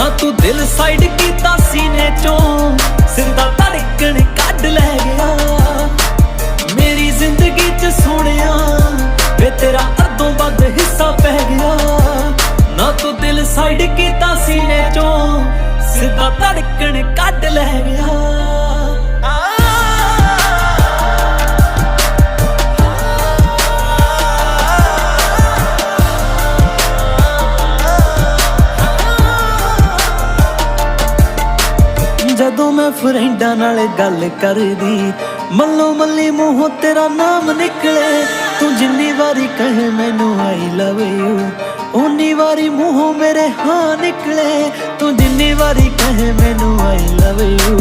ਨਾ ਤੂੰ ਦਿਲ ਸਾਈਡ ਕੀਤਾ ਸੀਨੇ ਚੋਂ। ਸਿੱਧਾ ਧੜਕਣ ਕੱਢ ਲੈ ਗਿਆ। ਮੇਰੀ ਜ਼ਿੰਦਗੀ ਚ ਸੋਹਣਿਆ ਵੇ ਤੇਰਾ ਅੱਧੋਂ ਵੱਧ ਹਿੱਸਾ ਪੈ ਗਿਆ। ਨਾ ਤੂੰ ਦਿਲ ਸਾਈਡ ਕੀਤਾ ਸੀਨੇ ਚੋਂ। ਸਿੱਧਾ ਧੜਕਣ ਕੱਢ ਲੈ ਗਿਆ। ਜਦੋਂ ਮੈਂ ਫਰੈਂਡਾਂ ਨਾਲ ਗੱਲ ਕਰਦੀ, ਮੱਲੋ ਮੱਲੀ ਮੂੰਹੋਂ ਤੇਰਾ ਨਾਮ ਨਿਕਲੇ। ਤੂੰ ਜਿੰਨੀ ਵਾਰੀ ਕਹੇ ਮੈਨੂੰ ਆਈ ਲਵ ਯੂ ਉਨੀ ਵਾਰੀ ਮੂੰਹੋਂ ਮੇਰੇ ਹਾਂ ਨਿਕਲੇ। ਤੂੰ ਜਿੰਨੀ ਵਾਰੀ ਕਹੇ ਮੈਨੂੰ ਆਈ ਲਵ ਯੂ